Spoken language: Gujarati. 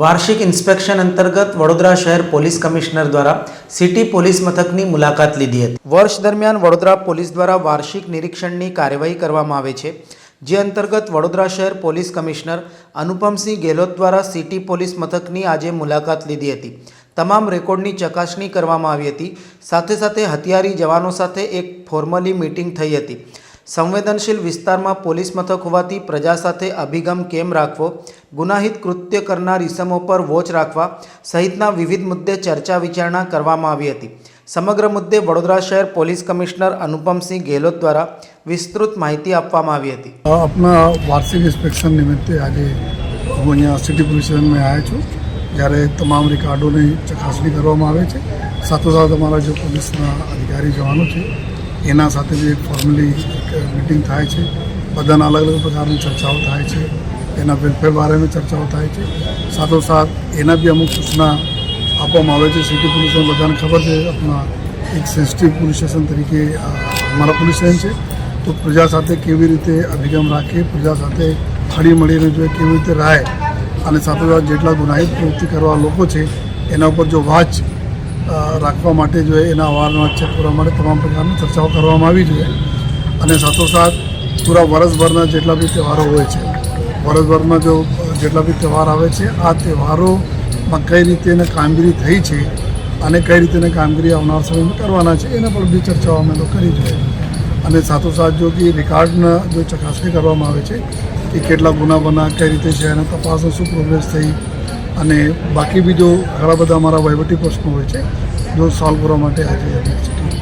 વાર્ષિક ઇન્સ્પેક્શન અંતર્ગત વડોદરા શહેર પોલીસ કમિશનર દ્વારા સિટી પોલીસ મથકની મુલાકાત લીધી હતી. વર્ષ દરમિયાન વડોદરા પોલીસ દ્વારા વાર્ષિક નિરીક્ષણની કાર્યવાહી કરવામાં આવે છે, જે અંતર્ગત વડોદરા શહેર પોલીસ કમિશનર અનુપમસિંહ ગેહલોત દ્વારા સિટી પોલીસ મથકની આજે મુલાકાત લીધી હતી. તમામ રેકોર્ડની ચકાસણી કરવામાં આવી હતી. સાથે સાથે હથિયારી જવાનો સાથે એક ફોર્મલી મીટિંગ થઈ હતી. સંવેદનશીલ વિસ્તારમાં પોલીસ મથક હોવાથી પ્રજા સાથે અભિગમ કેમ રાખવો, ગુનાહિત કૃત્ય કરનાર ઇસમો પર વોચ રાખવા સહિતના વિવિધ મુદ્દે ચર્ચા વિચારણા કરવામાં આવી હતી. સમગ્ર મુદ્દે વડોદરા શહેર પોલીસ કમિશનર અનુપમસિંહ ગેહલોત દ્વારા વિસ્તૃત માહિતી આપવામાં આવી હતી. આપના વાર્ષિક ઇન્સ્પેક્શન નિમિત્તે આજે હું અહીંયા સિટી પોલીસ સ્ટેશનમાં આવ્યો છું, જ્યારે તમામ રેકાર્ડોની ચકાસણી કરવામાં આવે છે. સાથોસાથ અમારા જે પોલીસના અધિકારી જવાનો છે, એના સાથે જે ફોર્મલી મિટિંગ થાય છે. બધાના અલગ અલગ પ્રકારની ચર્ચાઓ થાય છે. એના વેલફેર બારેની ચર્ચાઓ થાય છે. સાથોસાથ એના બી અમુક સૂચના આપવામાં આવે છે. સિટી પોલીસને બધાને ખબર છે. આપણા એક સેન્સિટિવ પોલીસ સ્ટેશન તરીકે અમારા પોલીસ સ્ટેશન છે. તો પ્રજા સાથે કેવી રીતે અભિગમ રાખે પ્રજા સાથે હળી મળીને જો કેવી રીતે રહે? અને સાથોસાથ જેટલા ગુનાહિત પ્રવૃત્તિ કરવા લોકો છે, એના ઉપર જો વાચ રાખવા માટે જો એના અવારનવાર ચેક કરવા માટે તમામ પ્રકારની ચર્ચાઓ કરવામાં આવી જોઈએ. અને સાથોસાથ પૂરા વર્ષભરના જેટલા બી તહેવારો હોય છે વર્ષભરમાં જો જેટલા બી તહેવાર આવે છે, આ તહેવારોમાં કઈ રીતે એને કામગીરી થઈ છે અને કઈ રીતે એને કામગીરી આવનાર સમયમાં કરવાના છે, એના પર બી ચર્ચાઓ અમે લોકો કરી છે. અને સાથોસાથ જો કે રેકાર્ડના જો ચકાસણી કરવામાં આવે છે કે કેટલા ગુના બના કઈ રીતે છે એના તપાસનો શું પ્રોગ્રેસ થઈ અને બાકી બી જો ઘણા બધા અમારા વહીવટી પ્રશ્નો હોય છે, જો સોલ્વ કરવા માટે હાજર છે